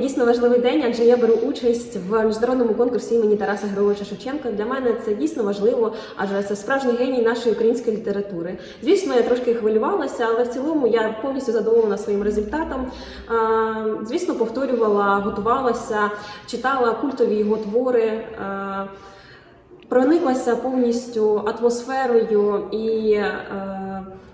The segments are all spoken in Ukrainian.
Дійсно важливий день, адже я беру участь в міжнародному конкурсі імені Тараса Григоровича Шевченка. Для мене це дійсно важливо, адже це справжній геній нашої української літератури. Звісно, я трошки хвилювалася, але в цілому я повністю задоволена своїм результатом. Звісно, повторювала, готувалася, читала культові його твори. Прониклася повністю атмосферою і е,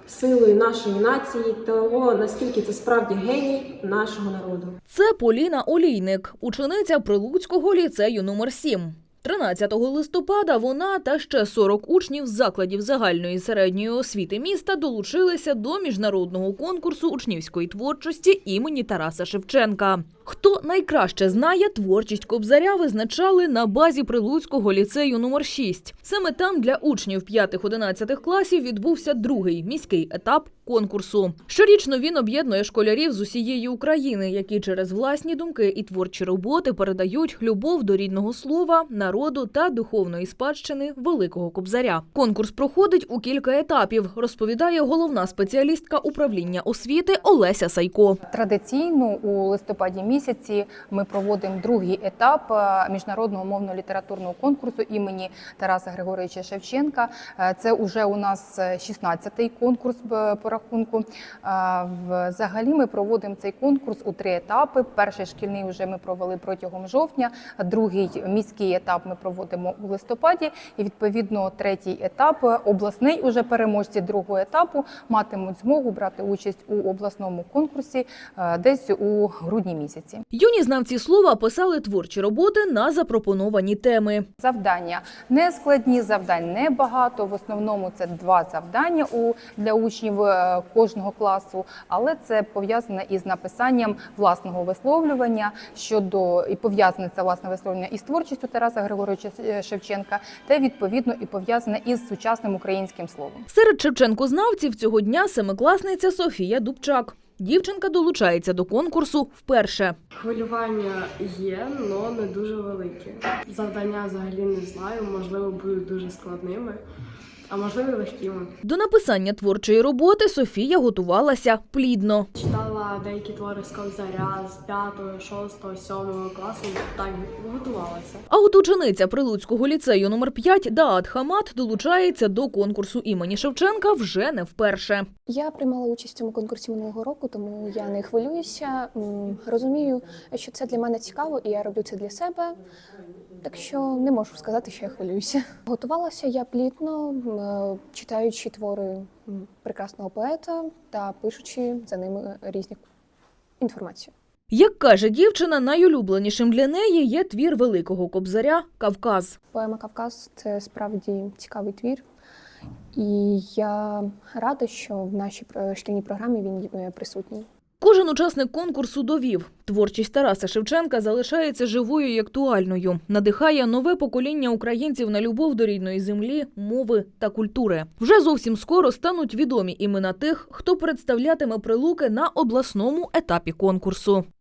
силою нашої нації, того наскільки це справді геній нашого народу. Це Поліна Олійник, учениця Прилуцького ліцею номер 7 13 листопада вона та ще 40 учнів закладів загальної середньої освіти міста долучилися до міжнародного конкурсу учнівської творчості імені Тараса Шевченка. Хто найкраще знає творчість Кобзаря, визначали на базі Прилуцького ліцею номер 6 Саме там для учнів 5-11 класів відбувся другий міський етап конкурсу. Щорічно він об'єднує школярів з усієї України, які через власні думки і творчі роботи передають любов до рідного слова, народу та духовної спадщини Великого Кобзаря. Конкурс проходить у кілька етапів, розповідає головна спеціалістка управління освіти Олеся Сайко. Традиційно у листопаді місяці ми проводимо другий етап е, міжнародного мовно-літературного конкурсу імені Тараса Григоровича Шевченка. Е, Це вже у нас 16-й конкурс по рахунку. Е, Взагалі ми проводимо цей конкурс у три етапи. Перший шкільний вже ми провели протягом жовтня, другий міський етап ми проводимо у листопаді. І відповідно третій етап обласний уже переможці другого етапу матимуть змогу брати участь у обласному конкурсі десь у грудні місяці. Юні знавці слова писали творчі роботи на запропоновані теми. Завдання не складні, завдань небагато. В основному це два завдання у для учнів е, кожного класу, але це пов'язане із написанням власного висловлювання щодо і пов'язане це власне висловлювання із творчістю Тараса Григоровича е, Шевченка, та відповідно і пов'язане із сучасним українським словом. Серед Шевченкознавців цього дня семикласниця Софія Дубчак. Дівчинка долучається до конкурсу вперше. Хвилювання є, але не дуже велике. Завдання взагалі не знаю, можливо, будуть дуже складними, а можливо, легкими. До написання творчої роботи Софія готувалася плідно. Читала деякі твори з Кобзаря з 5, 6, 7 класу, так готувалася. А от учениця Прилуцького ліцею номер 5 Даат Хамат долучається до конкурсу імені Шевченка вже не вперше. Я приймала участь в цьому конкурсі минулого року, тому я не хвилююся. Розумію, що це для мене цікаво, і я роблю це для себе. Так що не можу сказати, що я хвилююся. Готувалася я плідно, м, е, читаючи твори прекрасного поета та пишучи за ними різні інформацію. Як каже дівчина, найулюбленішим для неї є твір великого кобзаря Кавказ. Поема Кавказ це справді цікавий твір. І я рада, що в нашій е, шкільній програмі він присутній. Кожен учасник конкурсу довів, творчість Тараса Шевченка залишається живою і актуальною, надихає нове покоління українців на любов до рідної землі, мови та культури. Вже зовсім скоро стануть відомі імена тих, хто представлятиме прилуки на обласному етапі конкурсу.